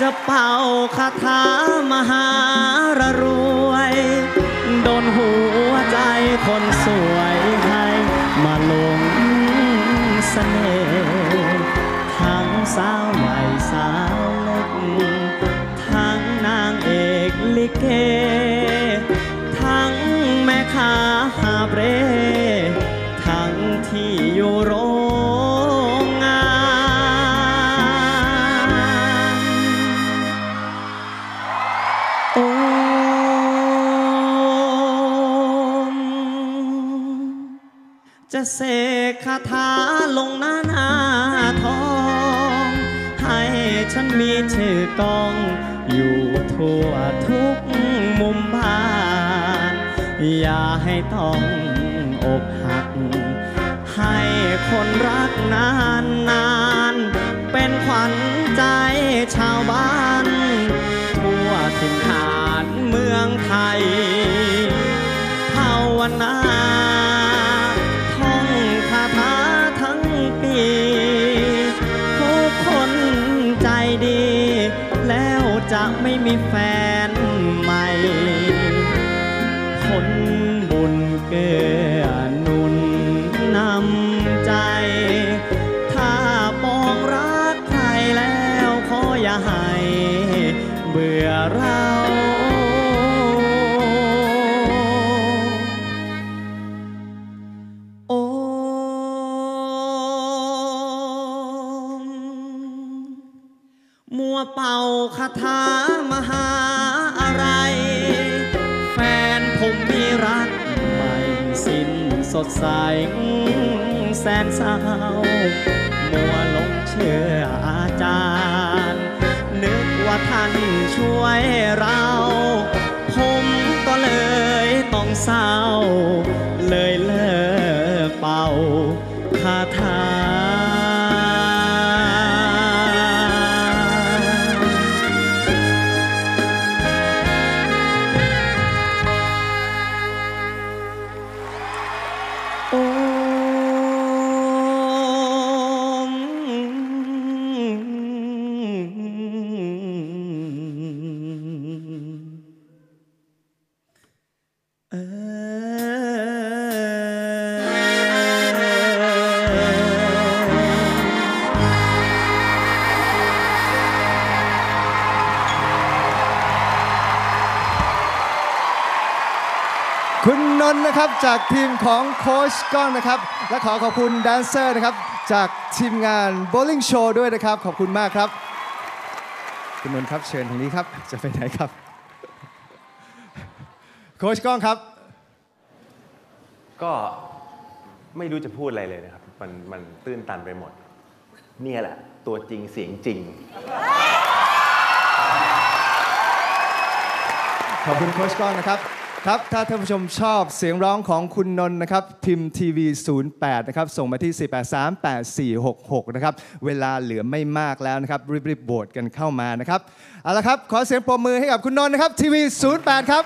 จะเป่าคาถามหารรวย โดนหัวใจคนสวยให้มาลงเสน่ห์ทั้งสาวใหญ่สาวเล็ก ทั้งนางเอกลิเก ทั้งแม่ค้าหาบเร่ จะเสกคาถาลงหน้าหน้าทอง ให้ฉันมีชื่อกอง อยู่ทั่วทุกมุมบ้าน อย่าให้ต้องอกหัก ให้คนรักนานนานๆเป็นขวัญใจชาวบ้าน ทั่วถิ่นฐานเมืองไทย ไม่มีแฟนใหม่ ผลบุญเกื้อหนุนนำใจ ถ้าปองรักใครแล้วขออย่าให้เบื่อเรา มัวเป่าคาถามหาอะไร แฟนผมมีรักใหม่สิ้นสดใส แสนเศร้า มัวหลงเชื่ออาจารย์ นึกว่าท่านช่วยเรา ผมก็เลยต้องเศร้า คุณนนท์นะครับจากทีมของโค้ชก้องนะครับ และขอขอบคุณแดนเซอร์นะครับ จากทีมงาน Bowling Show ด้วยนะครับ ขอบคุณมากครับ คุณนนท์ครับเชิญทางนี้ครับ จะไปไหนครับ โค้ชก้องครับ ก็ไม่รู้จะพูดอะไรเลยนะครับ มันมันตื้นตันไปหมด เนี่ยแหละ ตัวจริงเสียงจริง ขอบคุณโค้ชก้องนะครับ ครับ ถ้าท่านผู้ชมชอบเสียงร้องของคุณนนท์นะครับ พิมพ์ทีวี08 นะครับ ส่งมาที่ 4838466 นะครับ เวลาเหลือไม่มากแล้วนะครับ รีบๆโบสกันเข้ามานะครับ เอาละครับ ขอเสียงปรบมือให้กับคุณนนท์นะครับ ทีวี08 ครับ